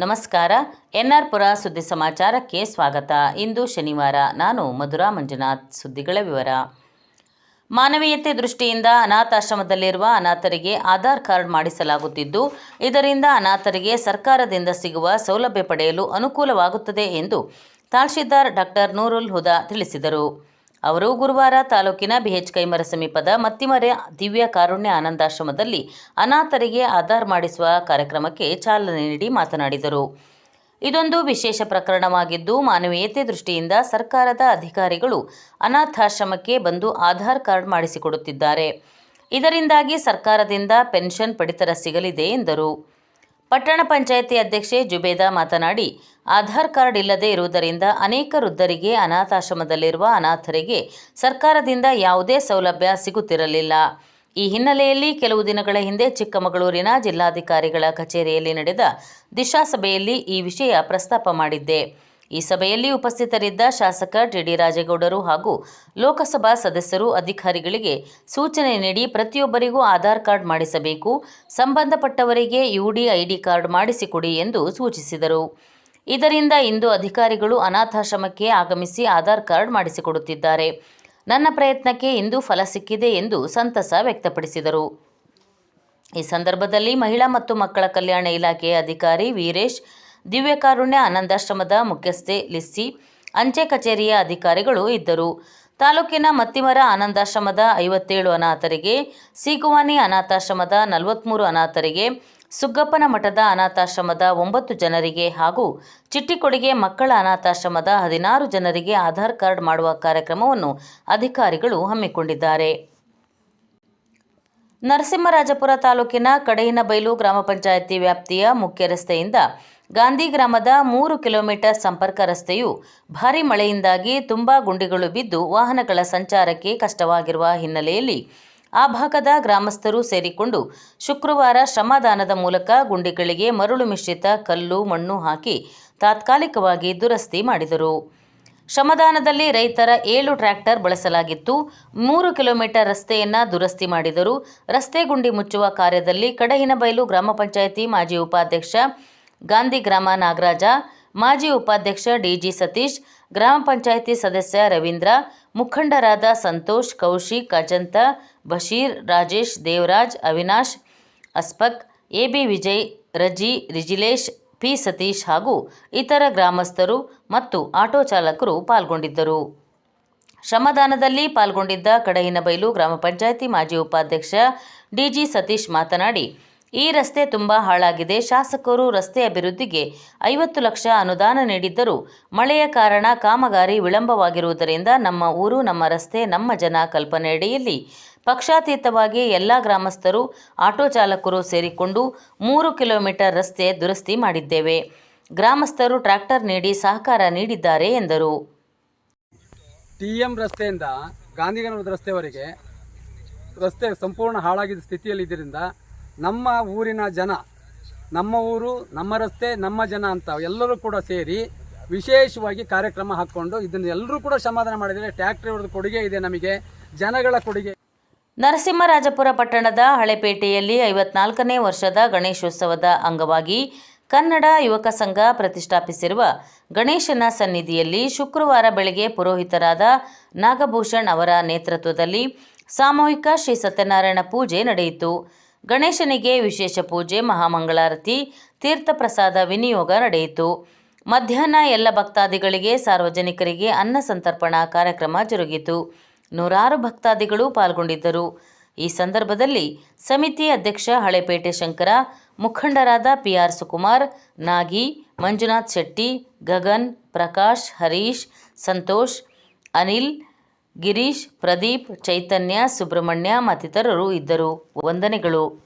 ನಮಸ್ಕಾರ. N R ಪುರ ಸುದ್ದಿ ಸಮಾಚಾರಕ್ಕೆ ಸ್ವಾಗತ. ಇಂದು ಶನಿವಾರ. ನಾನು ಮಧುರಾ ಮಂಜುನಾಥ್. ಸುದ್ದಿಗಳ ವಿವರ. ಮಾನವೀಯತೆ ದೃಷ್ಟಿಯಿಂದ ಅನಾಥಾಶ್ರಮದಲ್ಲಿರುವ ಅನಾಥರಿಗೆ ಆಧಾರ್ ಕಾರ್ಡ್ ಮಾಡಿಸಲಾಗುತ್ತಿದ್ದು, ಇದರಿಂದ ಅನಾಥರಿಗೆ ಸರ್ಕಾರದಿಂದ ಸಿಗುವ ಸೌಲಭ್ಯ ಪಡೆಯಲು ಅನುಕೂಲವಾಗುತ್ತದೆ ಎಂದು ತಹಶೀಲ್ದಾರ್ ಡಾಕ್ಟರ್ ನೂರುಲ್ ಹುದಾ ತಿಳಿಸಿದರು. ಅವರು ಗುರುವಾರ ತಾಲೂಕಿನ ಬಿಎಚ್ ಕೈಮರ ಸಮೀಪದ ಮತ್ತಿಮರೆ ದಿವ್ಯ ಕಾರುಣ್ಯ ಆನಂದಾಶ್ರಮದಲ್ಲಿ ಅನಾಥರಿಗೆ ಆಧಾರ್ ಮಾಡಿಸುವ ಕಾರ್ಯಕ್ರಮಕ್ಕೆ ಚಾಲನೆ ನೀಡಿ ಮಾತನಾಡಿದರು. ಇದೊಂದು ವಿಶೇಷ ಪ್ರಕರಣವಾಗಿದ್ದು, ಮಾನವೀಯತೆ ದೃಷ್ಟಿಯಿಂದ ಸರ್ಕಾರದ ಅಧಿಕಾರಿಗಳು ಅನಾಥಾಶ್ರಮಕ್ಕೆ ಬಂದು ಆಧಾರ್ ಕಾರ್ಡ್ ಮಾಡಿಸಿಕೊಡುತ್ತಿದ್ದಾರೆ. ಇದರಿಂದಾಗಿ ಸರ್ಕಾರದಿಂದ ಪೆನ್ಷನ್ ಪಡಿತರ ಸಿಗಲಿದೆ ಎಂದರು. ಪಟ್ಟಣ ಪಂಚಾಯಿತಿ ಅಧ್ಯಕ್ಷೆ ಜುಬೇದಾ ಮಾತನಾಡಿ, ಆಧಾರ್ ಕಾರ್ಡ್ ಇಲ್ಲದೆ ಇರುವುದರಿಂದ ಅನೇಕ ವೃದ್ಧರಿಗೆ ಅನಾಥಾಶ್ರಮದಲ್ಲಿರುವ ಅನಾಥರಿಗೆ ಸರ್ಕಾರದಿಂದ ಯಾವುದೇ ಸೌಲಭ್ಯ ಸಿಗುತ್ತಿರಲಿಲ್ಲ. ಈ ಹಿನ್ನೆಲೆಯಲ್ಲಿ ಕೆಲವು ದಿನಗಳ ಹಿಂದೆ ಚಿಕ್ಕಮಗಳೂರಿನ ಜಿಲ್ಲಾಧಿಕಾರಿಗಳ ಕಚೇರಿಯಲ್ಲಿ ನಡೆದ ದಿಶಾ ಸಭೆಯಲ್ಲಿ ಈ ವಿಷಯ ಪ್ರಸ್ತಾಪ ಮಾಡಿದ್ದೆ. ಈ ಸಭೆಯಲ್ಲಿ ಉಪಸ್ಥಿತರಿದ್ದ ಶಾಸಕ ಟಿಡಿ ರಾಜೇಗೌಡರು ಹಾಗೂ ಲೋಕಸಭಾ ಸದಸ್ಯರು ಅಧಿಕಾರಿಗಳಿಗೆ ಸೂಚನೆ ನೀಡಿ ಪ್ರತಿಯೊಬ್ಬರಿಗೂ ಆಧಾರ್ ಕಾರ್ಡ್ ಮಾಡಿಸಬೇಕು. ಸಂಬಂಧಪಟ್ಟವರಿಗೆ ಯುಡಿ ಐಡಿ ಕಾರ್ಡ್ ಮಾಡಿಸಿಕೊಡಿ ಎಂದು ಸೂಚಿಸಿದರು. ಇದರಿಂದ ಇಂದು ಅಧಿಕಾರಿಗಳು ಅನಾಥಾಶ್ರಮಕ್ಕೆ ಆಗಮಿಸಿ ಆಧಾರ್ ಕಾರ್ಡ್ ಮಾಡಿಸಿಕೊಡುತ್ತಿದ್ದಾರೆ. ನನ್ನ ಪ್ರಯತ್ನಕ್ಕೆ ಇಂದು ಫಲ ಸಿಕ್ಕಿದೆ ಎಂದು ಸಂತಸ ವ್ಯಕ್ತಪಡಿಸಿದರು. ಈ ಸಂದರ್ಭದಲ್ಲಿ ಮಹಿಳಾ ಮತ್ತು ಮಕ್ಕಳ ಕಲ್ಯಾಣ ಇಲಾಖೆಯ ಅಧಿಕಾರಿ ವೀರೇಶ್ ದಿವ್ಯಕಾರುಣ್ಯ ಆನಂದಾಶ್ರಮದ ಮುಖ್ಯಸ್ಥೆ ಲಿಸ್ಸಿ, ಅಂಚೆ ಕಚೇರಿಯ ಅಧಿಕಾರಿಗಳು ಇದ್ದರು. ತಾಲೂಕಿನ ಮತ್ತಿಮರ ಆನಂದಾಶ್ರಮದ ಐವತ್ತೇಳು ಅನಾಥರಿಗೆ, ಸೀಗುವಾನಿ ಅನಾಥಾಶ್ರಮದ ನಲವತ್ತ್ಮೂರು ಅನಾಥರಿಗೆ, ಸುಗ್ಗಪ್ಪನ ಮಠದ ಅನಾಥಾಶ್ರಮದ ಒಂಬತ್ತು ಜನರಿಗೆ ಹಾಗೂ ಚಿಟ್ಟಿಕೊಡಿಗೆ ಮಕ್ಕಳ ಅನಾಥಾಶ್ರಮದ ಹದಿನಾರು ಜನರಿಗೆ ಆಧಾರ್ ಕಾರ್ಡ್ ಮಾಡುವ ಕಾರ್ಯಕ್ರಮವನ್ನು ಅಧಿಕಾರಿಗಳು ಹಮ್ಮಿಕೊಂಡಿದ್ದಾರೆ. ನರಸಿಂಹರಾಜಪುರ ತಾಲೂಕಿನ ಕಡಹಿನಬೈಲು ಗ್ರಾಮ ಪಂಚಾಯಿತಿ ವ್ಯಾಪ್ತಿಯ ಮುಖ್ಯ ರಸ್ತೆಯಿಂದ ಗಾಂಧಿ ಗ್ರಾಮದ ಮೂರು ಕಿಲೋಮೀಟರ್ ಸಂಪರ್ಕ ರಸ್ತೆಯು ಭಾರಿ ಮಳೆಯಿಂದಾಗಿ ತುಂಬಾ ಗುಂಡಿಗಳು ಬಿದ್ದು ವಾಹನಗಳ ಸಂಚಾರಕ್ಕೆ ಕಷ್ಟವಾಗಿರುವ ಹಿನ್ನೆಲೆಯಲ್ಲಿ ಆ ಭಾಗದ ಗ್ರಾಮಸ್ಥರು ಸೇರಿಕೊಂಡು ಶುಕ್ರವಾರ ಶ್ರಮದಾನದ ಮೂಲಕ ಗುಂಡಿಗಳಿಗೆ ಮರಳು ಮಿಶ್ರಿತ ಕಲ್ಲು, ಮಣ್ಣು ಹಾಕಿ ತಾತ್ಕಾಲಿಕವಾಗಿ ದುರಸ್ತಿ ಮಾಡಿದರು. ಶ್ರಮದಾನದಲ್ಲಿ ರೈತರ ಏಳು ಟ್ರ್ಯಾಕ್ಟರ್ ಬಳಸಲಾಗಿತ್ತು. ಮೂರು ಕಿಲೋಮೀಟರ್ ರಸ್ತೆಯನ್ನ ದುರಸ್ತಿ ಮಾಡಿದರು. ರಸ್ತೆ ಗುಂಡಿ ಮುಚ್ಚುವ ಕಾರ್ಯದಲ್ಲಿ ಕಡಹಿನಬೈಲು ಗ್ರಾಮ ಪಂಚಾಯಿತಿ ಮಾಜಿ ಉಪಾಧ್ಯಕ್ಷ ಗಾಂಧಿ ಗ್ರಾಮ ನಾಗರಾಜ, ಮಾಜಿ ಉಪಾಧ್ಯಕ್ಷ ಡಿಜಿ ಸತೀಶ್, ಗ್ರಾಮ ಪಂಚಾಯಿತಿ ಸದಸ್ಯ ರವೀಂದ್ರ, ಮುಖಂಡರಾದ ಸಂತೋಷ್, ಕೌಶಿಕ್, ಅಜಂತ, ಬಶೀರ್, ರಾಜೇಶ್, ದೇವರಾಜ್, ಅವಿನಾಶ್, ಅಸ್ಪಕ್ ಎಬಿ ವಿಜಯ್, ರಜಿ, ರಿಜಿಲೇಶ್ ಪಿ ಸತೀಶ್ ಹಾಗೂ ಇತರ ಗ್ರಾಮಸ್ಥರು ಮತ್ತು ಆಟೋ ಚಾಲಕರು ಪಾಲ್ಗೊಂಡಿದ್ದರು. ಶ್ರಮದಾನದಲ್ಲಿ ಪಾಲ್ಗೊಂಡಿದ್ದ ಕಡಹಿನಬೈಲು ಗ್ರಾಮ ಪಂಚಾಯಿತಿ ಮಾಜಿ ಉಪಾಧ್ಯಕ್ಷ ಡಿಜಿ ಸತೀಶ್ ಮಾತನಾಡಿ ಈ ರಸ್ತೆ ತುಂಬ ಹಾಳಾಗಿದೆ. ಶಾಸಕರು ರಸ್ತೆ ಅಭಿವೃದ್ಧಿಗೆ ಐವತ್ತು ಲಕ್ಷ ಅನುದಾನ ನೀಡಿದ್ದರೂ ಮಳೆಯ ಕಾರಣ ಕಾಮಗಾರಿ ವಿಳಂಬವಾಗಿರುವುದರಿಂದ ನಮ್ಮ ಊರು, ನಮ್ಮ ರಸ್ತೆ, ನಮ್ಮ ಜನ ಕಲ್ಪನೆಯಡಿಯಲ್ಲಿ ಪಕ್ಷಾತೀತವಾಗಿ ಎಲ್ಲ ಗ್ರಾಮಸ್ಥರು, ಆಟೋ ಚಾಲಕರು ಸೇರಿಕೊಂಡು ಮೂರು ಕಿಲೋಮೀಟರ್ ರಸ್ತೆ ದುರಸ್ತಿ ಮಾಡಿದ್ದೇವೆ. ಗ್ರಾಮಸ್ಥರು ಟ್ರ್ಯಾಕ್ಟರ್ ನೀಡಿ ಸಹಕಾರ ನೀಡಿದ್ದಾರೆ ಎಂದರು. ಟಿ ಎಂ ರಸ್ತೆಯಿಂದ ಗಾಂಧಿಗನವರದ ರಸ್ತೆವರೆಗೆ ರಸ್ತೆ ಸಂಪೂರ್ಣ ಹಾಳಾಗಿದ್ದ ಸ್ಥಿತಿಯಲ್ಲಿದ್ದರಿಂದ ನಮ್ಮ ಊರಿನ ಜನ, ನಮ್ಮ ಊರು, ನಮ್ಮ ರಸ್ತೆ, ನಮ್ಮ ಜನ ಅಂತ ಎಲ್ಲರೂ ಕೂಡ ಸೇರಿ ವಿಶೇಷವಾಗಿ ಕಾರ್ಯಕ್ರಮ ಹಾಕ್ಕೊಂಡು ಇದನ್ನು ಎಲ್ಲರೂ ಕೂಡ ಸಮಾಧಾನ ಮಾಡಿದರೆ ಟ್ಯಾಕ್ಟ್ರಿ ಅವ್ರದ್ದು ಕೊಡುಗೆ ಇದೆ ನಮಗೆ, ಜನಗಳ ಕೊಡುಗೆ. ನರಸಿಂಹರಾಜಪುರ ಪಟ್ಟಣದ ಹಳೆಪೇಟೆಯಲ್ಲಿ ಐವತ್ನಾಲ್ಕನೇ ವರ್ಷದ ಗಣೇಶೋತ್ಸವದ ಅಂಗವಾಗಿ ಕನ್ನಡ ಯುವಕ ಸಂಘ ಪ್ರತಿಷ್ಠಾಪಿಸಿರುವ ಗಣೇಶನ ಸನ್ನಿಧಿಯಲ್ಲಿ ಶುಕ್ರವಾರ ಬೆಳಗ್ಗೆ ಪುರೋಹಿತರಾದ ನಾಗಭೂಷಣ್ ಅವರ ನೇತೃತ್ವದಲ್ಲಿ ಸಾಮೂಹಿಕ ಶ್ರೀ ಸತ್ಯನಾರಾಯಣ ಪೂಜೆ ನಡೆಯಿತು. ಗಣೇಶನಿಗೆ ವಿಶೇಷ ಪೂಜೆ, ಮಹಾಮಂಗಳಾರತಿ ತೀರ್ಥಪ್ರಸಾದ ವಿನಿಯೋಗ ನಡೆಯಿತು. ಮಧ್ಯಾಹ್ನ ಎಲ್ಲ ಭಕ್ತಾದಿಗಳಿಗೆ, ಸಾರ್ವಜನಿಕರಿಗೆ ಅನ್ನ ಸಂತರ್ಪಣಾ ಕಾರ್ಯಕ್ರಮ ಜರುಗಿತು. ನೂರಾರು ಭಕ್ತಾದಿಗಳು ಪಾಲ್ಗೊಂಡಿದ್ದರು. ಈ ಸಂದರ್ಭದಲ್ಲಿ ಸಮಿತಿ ಅಧ್ಯಕ್ಷ ಹಳೆಪೇಟೆ ಶಂಕರ, ಮುಖಂಡರಾದ ಪಿ ಆರ್ ಸುಕುಮಾರ್, ನಾಗಿ, ಮಂಜುನಾಥ್ ಶೆಟ್ಟಿ, ಗಗನ್, ಪ್ರಕಾಶ್, ಹರೀಶ್, ಸಂತೋಷ್, ಅನಿಲ್ ಗಿರೀಶ್ ಪ್ರದೀಪ್ ಚೈತನ್ಯ ಸುಬ್ರಹ್ಮಣ್ಯ ಮತ್ತಿತರರು ಇದ್ದರು. ವಂದನೆಗಳು.